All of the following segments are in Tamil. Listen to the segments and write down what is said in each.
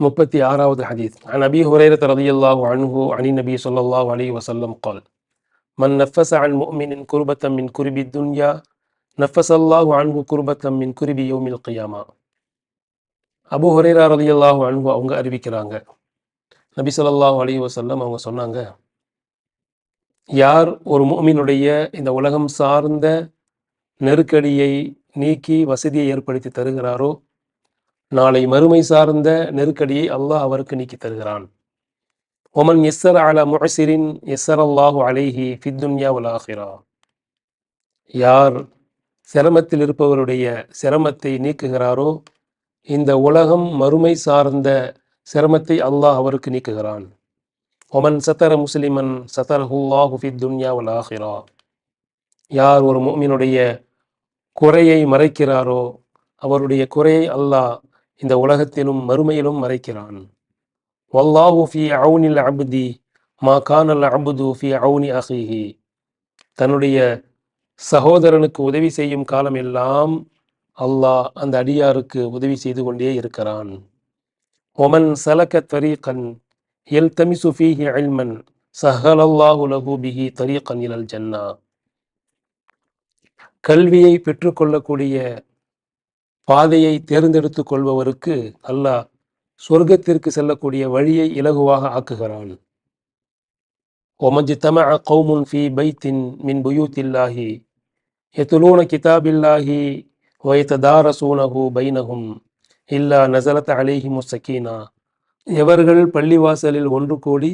முப்பத்தி ஆறாவது ஹதீஸ் عن أبي هريرة رضي الله عنه عن النبي صلى الله عليه وسلم قال من نفس عن مؤمن كربة من كرب الدنيا نفس الله عنه كربة من كرب يوم القيامة அபு ஹுரைரா ரலியல்லாஹு அன்ஹு அவங்க அறிவிக்கிறாங்க நபி ஸல்லல்லாஹு அலைஹி வஸல்லம் அவங்க சொன்னாங்க யார் ஒரு முஃமினுடைய இந்த உலகம் சார்ந்த நெருக்கடியை நீக்கி வசதியை ஏற்படுத்தி தருகிறாரோ நாளை மறுமை சார்ந்த நெருக்கடியை அல்லாஹ் அவருக்கு நீக்கி தருகிறான். ஒமன் எஸ்ஸர் அல முஹசிரின் எஸ்ஸர் அல்லாஹு அலைஹி ஃபித்துன்யா உலாஹிரா யார் சிரமத்தில் இருப்பவருடைய சிரமத்தை நீக்குகிறாரோ இந்த உலகம் மறுமை சார்ந்த சிரமத்தை அல்லாஹ் அவருக்கு நீக்குகிறான். ஒமன் சத்தர முஸ்லிமன் சத்தரஹுல்லாஹு ஃபித் துன்யா யார் ஒரு மோமினுடைய குறையை மறைக்கிறாரோ அவருடைய குறையை அல்லாஹ் இந்த உலகத்திலும் மறுமையிலும் மறைக்கிறான். வல்லாஹு ஃபி அவுனில் அபுதி மா கானல் அபுது ஃபி அவுனி அஹிஹி. தன்னுடைய சகோதரனுக்கு உதவி செய்யும் காலம் எல்லாம் அல்லாஹ் அந்த அடியாருக்கு உதவி செய்து கொண்டே இருக்கிறான். ஒமன் சலக தரீகன் எல் தமிசு ஃபீஹி அல்மன் சஹலல்லாஹு லஹு பிஹி தரீகன் இலல் ஜன்னா. கல்வியை பெற்றுக்கொள்ளக்கூடிய பாதையை தேர்ந்தெடுத்துக் கொள்பவருக்கு அல்லாஹ் சொர்க்கத்திற்கு செல்லக்கூடிய வழியை இலகுவாக ஆக்குகிறான். ஒமஜி தம கௌமுன் ஃபி பைத்தின் மின் புயூத்தில்லாஹி எத்துலூன கிதாபில்லாஹி ஒயத்ததாரசூனஹு பைனகும் இல்லா நசலத் அலேஹி முசக்கீனா எவர்கள் பள்ளிவாசலில் ஒன்று கூடி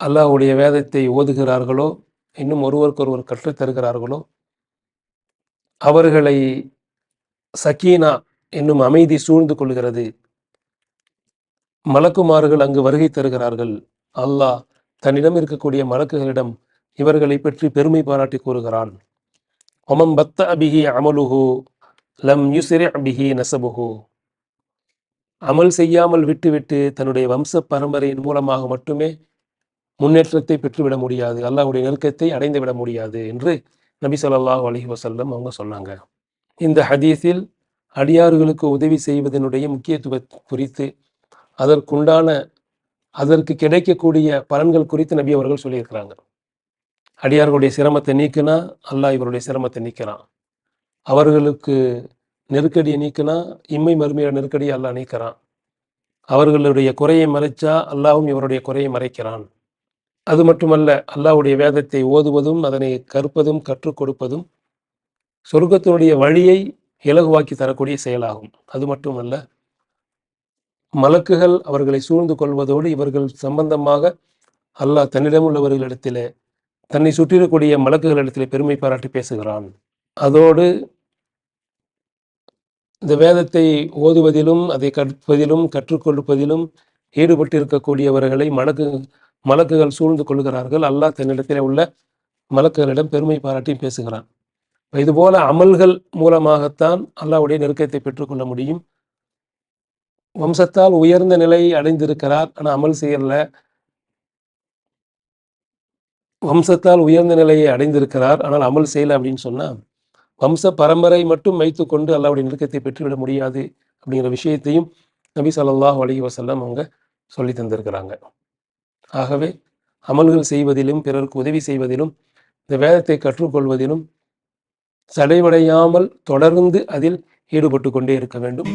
அல்லாஹுடைய வேதத்தை ஓதுகிறார்களோ இன்னும் ஒருவருக்கொருவர் கற்றுத்தருகிறார்களோ அவர்களை சக்கீனா என்னும் அமைதி சூழ்ந்து கொள்கிறது. மலக்குமார்கள் அங்கு வருகை தருகிறார்கள். அல்லாஹ் தன்னிடம் இருக்கக்கூடிய மலக்குகளிடம் இவர்களை பற்றி பெருமை பாராட்டி கூறுகிறான். ஒமம் பத்த அபிஹி அமலுஹு லம் யுசிரி அபிஹி நசபுஹு. அமல் செய்யாமல் விட்டுவிட்டு தன்னுடைய வம்ச பரம்பரையின் மூலமாக மட்டுமே முன்னேற்றத்தை பெற்றுவிட முடியாது. அல்லாஹுடைய நெருக்கத்தை அடைந்து விட முடியாது என்று நபி ஸல்லல்லாஹு அலைஹி வசல்லம் அவங்க சொன்னாங்க. இந்த ஹதீஸில் அடியார்களுக்கு உதவி செய்வதனுடைய முக்கியத்துவ குறித்து அதற்குண்டான அதற்கு கிடைக்கக்கூடிய பலன்கள் குறித்து நபி அவர்கள் சொல்லியிருக்கிறாங்க. அடியார்களுடைய சிரமத்தை நீக்கினா அல்லாஹ் இவருடைய சிரமத்தை நீக்கிறான் அவர்களுக்கு நெருக்கடியை நீக்கினா இம்மை மறுமையோட நெருக்கடியை அல்லாஹ் நீக்கிறான். அவர்களுடைய குறையை மறைச்சா அல்லாவும் இவருடைய குறையை மறைக்கிறான். அது மட்டுமல்ல அல்லாஹ்வுடைய வேதத்தை ஓதுவதும் அதனை கற்பதும் கற்றுக் கொடுப்பதும் சொர்க்கத்தினுடைய வழியை இலகுவாக்கி தரக்கூடிய செயலாகும். அது மட்டுமல்ல மலக்குகள் அவர்களை சூழ்ந்து கொள்வதோடு இவர்கள் சம்பந்தமாக அல்லாஹ் தன்னிடம் உள்ளவர்களிடத்திலே தன்னை சுற்றிருக்கூடிய மலக்குகளிடத்திலே பெருமை பாராட்டி பேசுகிறான். அதோடு இந்த வேதத்தை ஓதுவதிலும் அதை கற்பதிலும் கற்றுக்கொள்வதிலும் ஈடுபட்டு இருக்கக்கூடியவர்களை மலக்கு மலக்குகள் சூழ்ந்து கொள்கிறார்கள். அல்லாஹ் தன்னிடத்திலே உள்ள மலக்குகளிடம் பெருமை பாராட்டி பேசுகிறான். இதுபோல அமல்கள் மூலமாகத்தான் அல்லாவுடைய நெருக்கத்தை பெற்றுக்கொள்ள முடியும். வம்சத்தால் உயர்ந்த நிலையை அடைந்திருக்கிறார். ஆனால் அமல் செய்யல. வம்சத்தால் உயர்ந்த நிலையை அடைந்திருக்கிறார். ஆனால் அமல் செய்யல அப்படின்னு சொன்னால் வம்ச பரம்பரை மட்டும் வைத்துக்கொண்டு அல்லாவுடைய நெருக்கத்தை பெற்றுவிட முடியாது அப்படிங்கிற விஷயத்தையும் நபி சொல்லாஹ் அலி வஸல்லம் அவங்க சொல்லி தந்திருக்கிறாங்க. ஆகவே அமல்கள் செய்வதிலும் பிறருக்கு உதவி செய்வதிலும் இந்த வேதத்தை கற்றுக்கொள்வதிலும் சடைவடையாமல் தொடர்ந்து அதில் ஈடுபட்டு கொண்டே இருக்க வேண்டும்.